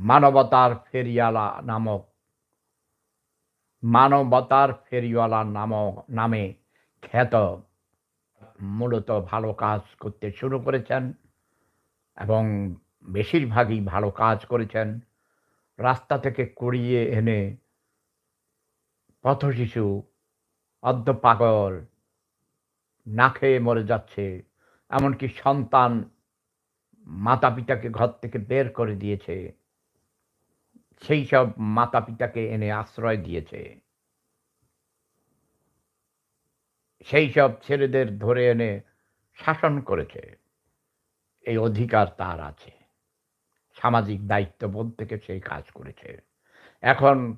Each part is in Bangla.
মানবতার ফেরিওয়ালা নামক মানবতার ফেরিওয়ালা নামক নামে খ্যাত। মূলত ভালো কাজ করতে শুরু করেছেন এবং বেশিরভাগই ভালো কাজ করেছেন। রাস্তা থেকে কুড়িয়ে এনে পথশিশু অর্ধ পাগল না খেয়ে মরে যাচ্ছে, এমনকি সন্তান মাতা পিতাকে ঘর থেকে বের করে দিয়েছে। সেই সব মাতা পিতাকে এনে আশ্রয় দিয়েছে। সেই সব ছেলেদের ধরে এনে শাসন করেছে। এই অধিকার তার আছে। সামাজিক দায়িত্ববোধ থেকে সেই কাজ করেছে। এখন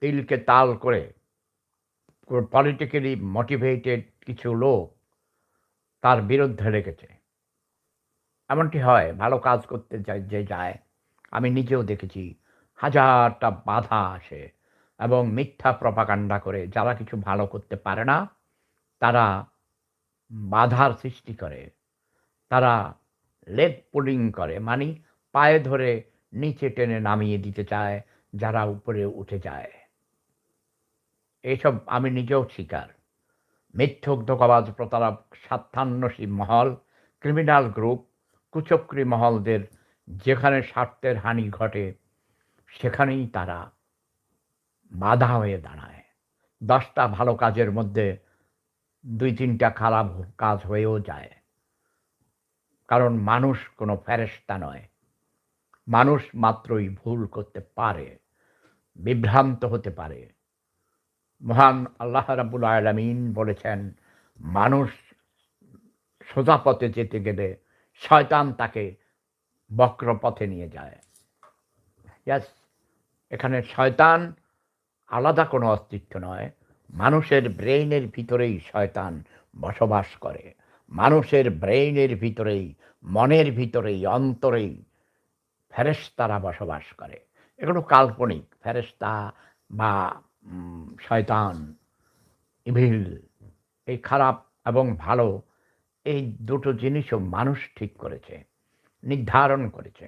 তিলকে তাল করে পলিটিক্যালি মোটিভেটেড কিছু লোক তার বিরুদ্ধে রেখেছে। এমনটি হয়, ভালো কাজ করতে যায় যে যায়। আমি নিজেও দেখেছি হাজারটা বাধা আসে এবং মিথ্যা প্রপাকাণ্ডা করে যারা কিছু ভালো করতে পারে না, তারা বাধার সৃষ্টি করে। তারা লেগ পুলিং করে মানে পায়ে ধরে নিচে টেনে নামিয়ে দিতে চায়, যারা উপরে উঠে যায়। এইসব আমি নিজেও শিকার। মিথ্যক ধোকাবাজ প্রতারক স্বার্থান্বেষী মহল, ক্রিমিনাল গ্রুপ, কুচক্রী মহলদের যেখানে স্বার্থের হানি ঘটে সেখানেই তারা বাধা হয়ে দাঁড়ায়। দশটা ভালো কাজের মধ্যে দুই তিনটা খারাপ কাজ হয়েও যায়। কারণ মানুষ কোনো ফেরেস্তা নয়। মানুষ মাত্রই ভুল করতে পারে, বিভ্রান্ত হতে পারে। মহান আল্লাহ রাবুল আলমিন বলেছেন, মানুষ সোজা পথে যেতে গেলে শয়তান তাকে বক্র পথে নিয়ে যায়। ইয়াস এখানে শয়তান আলাদা কোনো অস্তিত্ব নয়। মানুষের ব্রেইনের ভিতরেই শয়তান বসবাস করে। মানুষের ব্রেইনের ভিতরেই, মনের ভিতরেই, অন্তরেই ফেরেশতারা বসবাস করে। এগুলো কাল্পনিক, ফেরেশতা বা শয়তান ইভিল এই খারাপ এবং ভালো, এই দুটো জিনিসও মানুষ ঠিক করেছে, নির্ধারণ করেছে।